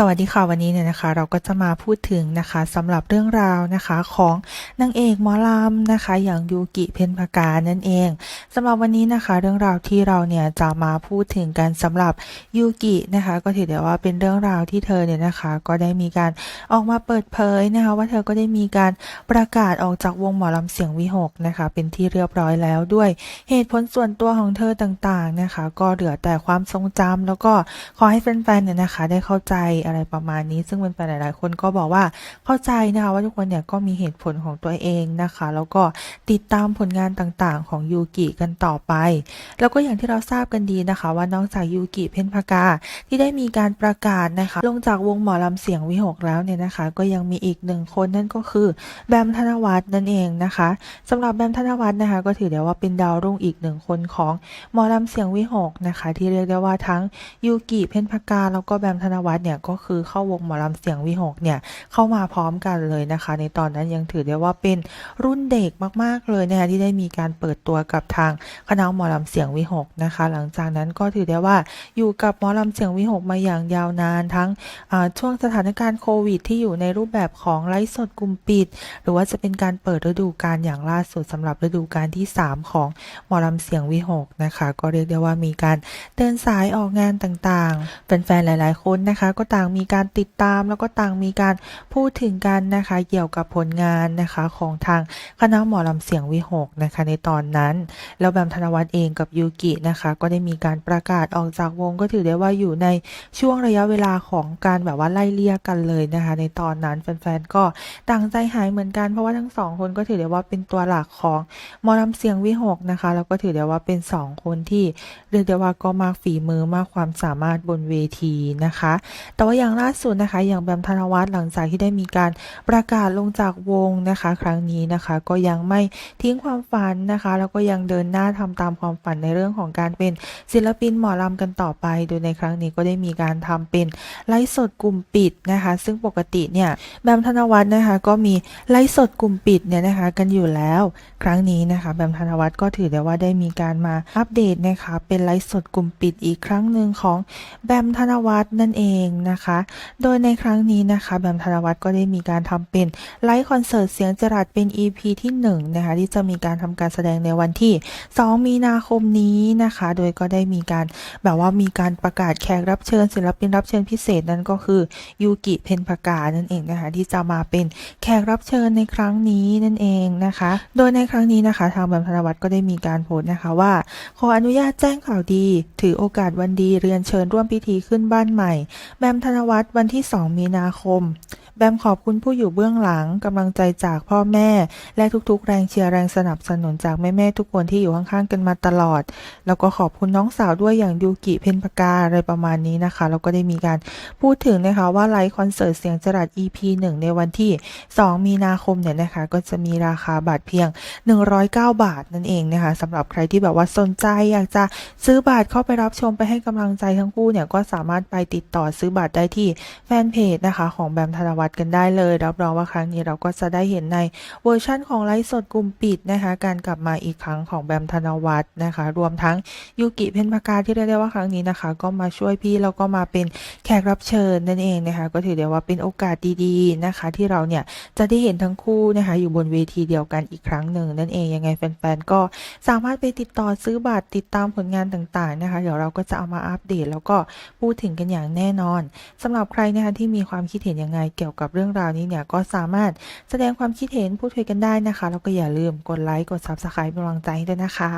สวัสดีค่ะวันนี้เนี่ยนะคะ เราก็จะมาพูดถึงนะคะสำหรับเรื่องราวนะคะของนางเอกหมอลำนะคะ อย่างยูกิเพ็ญพกานั่นเองสำหรับวันนี้นะคะ เรื่องราวที่เราเนี่ยจะมาพูดถึงกันสำหรับยูกินะคะ ก็ถือได้ว่าเป็นเรื่องราวที่เธอเนี่ยนะคะ ก็ได้มีการออกมาเปิดเผยนะคะ ว่าเธอก็ได้มีการประกาศออกจากวงหมอลำเสียงวิหกนะคะ เป็นที่เรียบร้อยแล้วด้วยเหตุผลส่วนตัวของเธอต่างๆนะคะ ก็เหลือแต่ความทรงจำแล้วก็ขอให้แฟนๆเนี่ยนะคะ ได้เข้าใจอะไรประมาณนี้ ซึ่งแฟนๆหลาย ๆ คนก็บอกว่าเข้าใจนะคะว่าทุกคนเนี่ยก็มีเหตุผลของตัวเองนะคะ แล้วก็ติดตามผลงานต่างๆ ของยูกิกันต่อไป แล้วก็อย่างที่เราทราบกันดีนะคะ ว่านอกจากยูกิเพ็ญพกาที่ได้มีการประกาศนะคะ ลงจากวงหมอลำเสียงวิหกแล้วเนี่ยนะคะ ก็ยังมีอีกหนึ่งคนนั่นก็คือแบมธนวัฒน์นั่นเองนะคะสำหรับแบมธนวัฒน์นะคะ ก็ถือได้ว่าเป็นดาวรุ่งอีกหนึ่งคนของหมอลำเสียงวิหกนะคะ ที่เรียกได้ว่าทั้งยูกิเพ็ญพกาแล้วก็แบมธนวัฒน์เนี่ยก็คือเข้าวงหมอลำเสียงวิหกเนี่ยเข้ามาพร้อมกันเลยนะคะ ในตอนนั้นยังถือได้ว่าเป็นรุ่นเด็กมากๆเลยนะคะที่ได้มีการเปิดตัวกับทางคณะหมอลำเสียงวิหกนะคะ หลังจากนั้นก็ถือได้ว่าอยู่กับหมอลำเสียงวิหกมาอย่างยาวนานทั้งช่วงสถานการณ์โควิด ที่อยู่ในรูปแบบของไลฟ์สดกลุ่มปิด หรือว่าจะเป็นการเปิดฤดูกาลอย่างล่าสุดสำหรับฤดูกาลที่ 3 ของหมอลำเสียงวิหกนะคะ ก็เรียกได้ว่ามีการเดินสายออกงานต่างๆแฟนๆหลาย ๆ คนนะคะก็ตต่างมีการติดตาม แล้วก็ต่างมีการพูดถึงกันนะคะ เกี่ยวกับผลงานนะคะของทางคณะหมอลำเสียงวิหกนะคะในตอนนั้น แล้วแบมธนวัฒน์เองกับยูกินะคะ ก็ได้มีการประกาศออกจากวงก็ถือได้ว่าอยู่ในช่วงระยะเวลาของการแบบว่าไล่เลี่ยกันเลยนะคะ ในตอนนั้นแฟนๆก็ต่างใจหายเหมือนกันเพราะว่าทั้งสองคนก็ถือได้ว่าเป็นตัวหลักของหมอลำเสียงวิหกนะคะแล้วก็ถือได้ว่าเป็นสองคนที่เรียกได้ว่าก็มากฝีมือมากความสามารถบนเวทีนะคะแต่ว่าอย่างล่าสุดนะคะ อย่างแบมธนวัฒน์หลังจากที่ได้มีการประกาศลงจากวงนะคะ ครั้งนี้นะคะ ก็ยังไม่ทิ้งความฝันนะคะ แล้วก็ยังเดินหน้าทำตามความฝันในเรื่องของการเป็นศิลปินหมอลำกันต่อไป โดยในครั้งนี้ก็ได้มีการทำเป็นไลฟ์สดกลุ่มปิดนะคะ ซึ่งปกติเนี่ยแบมธนวัฒน์นะคะ ก็มีไลฟ์สดกลุ่มปิดเนี่ยนะคะ กันอยู่แล้ว ครั้งนี้นะคะแบมธนวัฒน์ก็ถือได้ว่าได้มีการมาอัปเดตนะคะ เป็นไลฟ์สดกลุ่มปิดอีกครั้งหนึ่งของแบมธนวัฒน์นั่นเองนะคะโดยในครั้งนี้นะคะแบมธนวัฒน์ก็ได้มีการทำเป็นไลฟ์คอนเสิร์ตเสียงจรัสเป็น EP ที่1นะคะที่จะมีการทำการแสดงในวันที่ 2 มีนาคมนี้นะคะ โดยก็ได้มีการแบบว่ามีการประกาศแขกรับเชิญศิลปินรับเชิญพิเศษนั่นก็คือยูกิเพนพกานั่นเองนะคะที่จะมาเป็นแขกรับเชิญในครั้งนี้นั่นเองนะคะ โดยในครั้งนี้นะคะ ทางแบมธนวัฒน์ก็ได้มีการโพสต์นะคะว่า ขออนุญาตแจ้งข่าวดี ถือโอกาสวันดีเรียนเชิญร่วมพิธีขึ้นบ้านใหม่แบมธนวัตรวันที่ 2 มีนาคม แบมขอบคุณผู้อยู่เบื้องหลังกำลังใจจากพ่อแม่ และทุกๆ แรงเชียร์แรงสนับสนุนจากแม่ๆทุกคนที่อยู่ข้างๆกันมาตลอด แล้วก็ขอบคุณน้องสาวด้วยอย่างยูกิเพนพกาอะไรประมาณนี้นะคะ แล้วก็ได้มีการพูดถึงนะคะว่าไลฟ์คอนเสิร์ตเสียงจรัส EP 1 ในวันที่ 2 มีนาคมเนี่ยนะคะ ก็จะมีราคาบัตรเพียง 109 บาทนั่นเองนะคะสำหรับใครที่แบบว่าสนใจอยากจะซื้อบัตรเข้าไปรับชมไปให้กำลังใจทั้งคู่เนี่ยก็สามารถไปติดต่อซื้อบัตรได้ที่แฟนเพจนะคะของแบมธนวัฒน์กันได้เลย รับรองว่าครั้งนี้เราก็จะได้เห็นในเวอร์ชั่นของไลฟ์สดกลุ่มปิดนะคะการกลับมาอีกครั้งของแบมธนวัฒน์นะคะ รวมทั้งยูกิเพนพกาที่เรียกได้ว่าครั้งนี้นะคะ ก็มาช่วยพี่แล้วก็มาเป็นแขกรับเชิญนั่นเองนะคะ ก็ถือได้ว่าเป็นโอกาสดีๆนะคะ ที่เราเนี่ยจะได้เห็นทั้งคู่นะคะ อยู่บนเวทีเดียวกันอีกครั้งหนึ่งนั่นเองยังไงแฟนๆก็สามารถไปติดต่อซื้อบัตรติดตามผลงานต่างๆนะคะ เดี๋ยวเราก็จะเอามาอัปเดต แล้วก็พูดถึงกันอย่างแน่นอนสำหรับใครนะคะที่มีความคิดเห็นยังไงเกี่ยวกับเรื่องราวนี้เนี่ยก็สามารถแสดงความคิดเห็นพูดคุยกันได้นะคะ แล้วก็อย่าลืมกดไลค์กด Subscribe เป็นกำลังใจให้ด้วยนะคะ